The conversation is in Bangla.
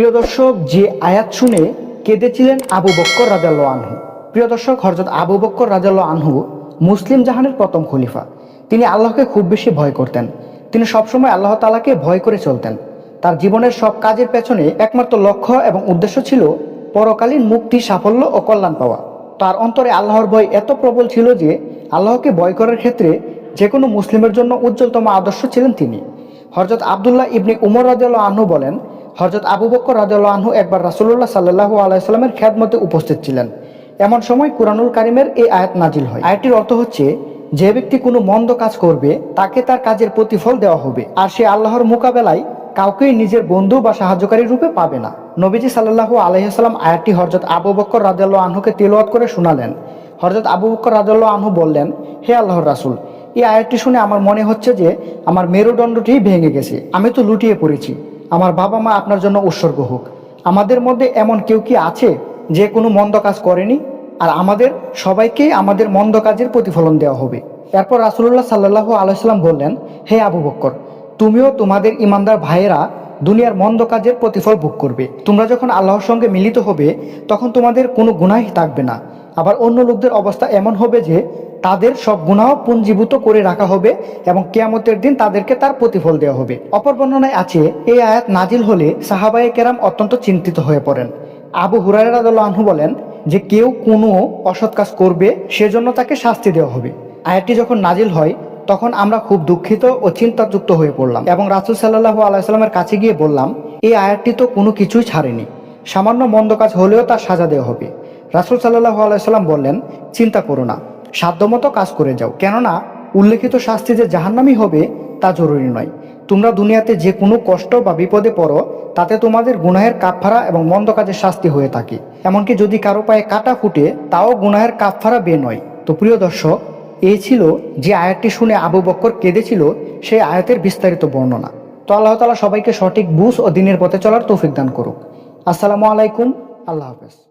প্রিয় দর্শক, যে আয়াত শুনে কেঁদেছিলেন আবু বক্কর রাজাল্লাহ আনহু। প্রিয় দর্শক হরজত আবু বক্কর রাজাল্লাহ আনহু মুসলিম জাহানের প্রথম খলিফা। তিনি আল্লাহকে খুব বেশি ভয় করতেন। তিনি সবসময় আল্লাহ তালাকে ভয় করে চলতেন। তার জীবনের সব কাজের পেছনে একমাত্র লক্ষ্য এবং উদ্দেশ্য ছিল পরকালীন মুক্তি, সাফল্য ও কল্যাণ পাওয়া। তার অন্তরে আল্লাহর ভয় এত প্রবল ছিল যে আল্লাহকে ভয় করার ক্ষেত্রে যে কোনো মুসলিমের জন্য উজ্জ্বলতম আদর্শ ছিলেন তিনি। হরজত আবদুল্লাহ ইবনে উমর রাজিয়াল্লাহ আনহু বলেন হরজত আবু বক্কর রাজিয়াল্লাহ আনহু একবার রাসুল্লাহ সাল্লাহ আলাইস্লামের খ্যাতমতে উপস্থিত ছিলেন। এমন সময় কুরআনুল কারিমের এই আয়াত নাজিল হয়। আয়াতটির অর্থ হচ্ছে, যে ব্যক্তি কোনো মন্দ কাজ করবে, তাকে তার কাজের প্রতিফল দেওয়া হবে। আর সে আল্লাহর মোকাবেলায় কাউকেই নিজের বন্ধু বা সাহায্যকারী রূপে পাবে না। নবীজি সাল্লাহু আলহিহাল্লাম আয়াতটি হরজত আবু বক্কর রাজাল্লাহ আনহুকে তিলওয়াত করে শোনালেন। হরজত আবু বক্কর রাজাল্লাহ আনহু বললেন, হে আল্লাহর রাসুল, এই আয়াতটি শুনে আমার মনে হচ্ছে যে, আমার মেরুদণ্ডটি ভেঙে গেছে। আমি তো লুটিয়ে পড়েছি। আমার বাবা মা আপনার জন্য উৎসর্গ হোক। আমাদের মধ্যে এমন কেউ কি আছে যে কোনো মন্দ কাজ করেনি? আর আমাদের সবাইকে আমাদের মন্দ কাজের প্রতিফলন দেওয়া হবে। এরপর রাসুল্লাহ সাল্লাহ আলাইসাল্লাম বললেন, হে আবু বক্কর, তুমিও তোমাদের ইমানদার ভাইয়েরা দুনিয়ার মন্দ কাজের প্রতিফল ভোগ করবে। তোমরা যখন আল্লাহর সঙ্গে মিলিত হবে, তখন তোমাদের কোনো গুনাহ থাকবে না। আবার অন্য লোকদের অবস্থা এমন হবে যে তাদের সব গুনাহ পুঞ্জীভূত করে রাখা হবে এবং কেয়ামতের দিন তাদেরকে তার প্রতিফল দেওয়া হবে। অপর বর্ণনায় আছে, এই আয়াত নাজিল হলে সাহাবায়ে কেরাম অত্যন্ত চিন্তিত হয়ে পড়েন। আবু হুরায়রা আনহু বলেন যে কেউ কোনো অসৎ কাজ করবে, সেজন্য তাকে শাস্তি দেওয়া হবে। আয়াতটি যখন নাজিল হয়, তখন আমরা খুব দুঃখিত ও চিন্তাযুক্ত হয়ে পড়লাম এবং রাসুল সাল্লাহ আলাইস্লামের কাছে গিয়ে বললাম, এই আয়াতটি তো কোনো কিছুই ছাড়েনি। সামান্য মন্দ কাজ হলেও তার সাজা দেওয়া হবে। রাসুল সাল্লাহ আলাইসাল্লাম বললেন, চিন্তা করো না, সাধ্যমতো কাজ করে যাও। কেননা, উল্লেখিত শাস্তি যে জাহান্নামি হবে, তা জরুরি নয়। তোমরা দুনিয়াতে যে কোনো কষ্ট বা বিপদে পড়ো, তাতে তোমাদের গুনাহের কাপফারা এবং মন্দ কাজের শাস্তি হয়ে থাকে। এমনকি যদি কারও পায়ে কাটা ফুটে, তাও গুনাহের কাপফারা বে নয়। তো প্রিয় দর্শক, এই ছিল যে আয়াতটি শুনে আবু বক্কর কেঁদেছিল, সেই আয়াতের বিস্তারিত বর্ণনা। তো আল্লাহ তালা সবাইকে সঠিক বুঝ ও দিনের পথে চলার তৌফিক দান করুক। আসসালামু আলাইকুম, আল্লাহ হাফেজ।